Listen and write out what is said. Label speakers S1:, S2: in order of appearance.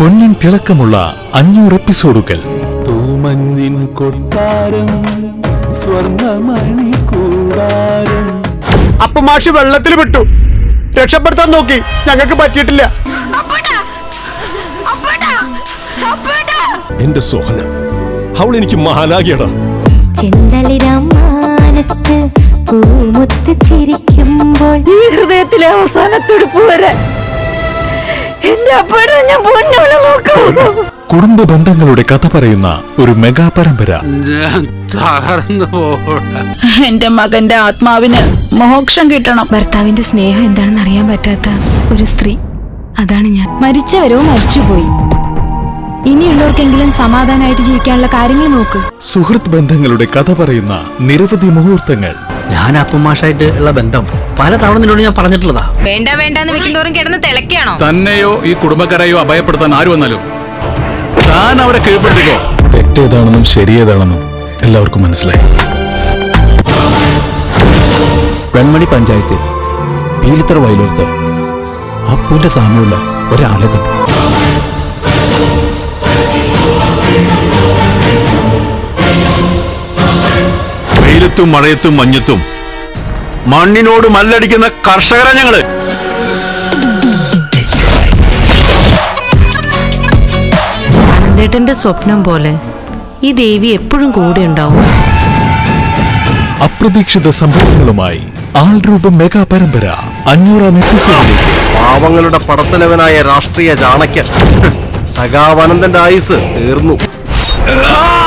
S1: പൊന്നിൻ തിളക്കമുള്ള അഞ്ഞൂറ് എപ്പിസോഡുകൾ.
S2: തൂമഞ്ഞിൻ കൊട്ടാരം സ്വർണമണി കൂടാരം.
S3: അപ്പൊ മാഷി വെള്ളത്തിൽ വിട്ടു രക്ഷപ്പെടുത്താൻ നോക്കി. ഞങ്ങൾക്ക് പറ്റിയിട്ടില്ല.
S4: എന്റെ സോഹന അവൾ എനിക്ക് മഹാനാകിയടാ.
S5: ചിന്തലിരാമാനത്ത് പൂമുത്ത് ചിരിക്കുമ്പോൾ
S6: ഈ ഹൃദയത്തിലെ അവസാനത്തൊടുപ്പ് തുടുപ്പ് വരെ
S1: കുടുംബ ബന്ധങ്ങളുടെ കഥ പറയുന്ന ഒരു മെഗാ പരമ്പര.
S6: എന്റെ മകന്റെ ആത്മാവിന് മോക്ഷം കിട്ടണം.
S7: ഭർത്താവിന്റെ സ്നേഹം എന്താണെന്ന് അറിയാൻ പറ്റാത്ത ഒരു സ്ത്രീ. അതാണ് ഞാൻ. മരിച്ചവരോ മരിച്ചുപോയി. ഇനിയുള്ളവർക്കെങ്കിലും സമാധാനമായിട്ട് ജീവിക്കാനുള്ള കാര്യങ്ങൾ നോക്ക്.
S1: സുഹൃത്ത് ബന്ധങ്ങളുടെ കഥ പറയുന്ന നിരവധി മുഹൂർത്തങ്ങൾ.
S8: ഞാൻ അപ്പുമാഷായിട്ട് ഉള്ള ബന്ധം പല തവണ നിന്നോട് ഞാൻ പറഞ്ഞിട്ടുള്ളതാ.
S7: വേണ്ട വേണ്ടെന്ന് വെക്കുന്നോറും കിടന്ന് തിളക്കാണോ
S9: തന്നെയോ ഈ കുടുംബക്കാരെയോ അഭയപ്പെടുത്താൻ ആര് വന്നാലും? താൻ അവരെ കീഴ്പ്പെടുത്തിക്കോ.
S4: തെറ്റേതാണെന്നും ശരിയേതാണെന്നും എല്ലാവർക്കും മനസ്സിലായി.
S2: വെൺമണി പഞ്ചായത്തിൽ പീലിത്തറ വയലൂർത്ത് അപ്പൂന്റെ സാമ്യമുള്ള ഒരാളെ കണ്ടു.
S9: വെയിലത്തും മഴയത്തും മഞ്ഞത്തും. മണ്ണിനോട് മല്ലടിക്കുന്ന കർഷകരാ
S6: ഞങ്ങൾ. സ്വപ്നം പോലെ ഈ ദേവി എപ്പോഴും കൂടെ ഉണ്ടാവും.
S1: അപ്രതീക്ഷിത സംഭവങ്ങളുമായി ആൾരൂപം മെഗാ പരമ്പര അഞ്ഞൂറാം എപ്പിസോഡിലേക്ക്.
S4: പാവങ്ങളുടെ പടത്തലവനായ രാഷ്ട്രീയ ചാണക്യൻ സഖാവനന്ദന്റെ ആയുസ് തീർന്നു.
S9: ആ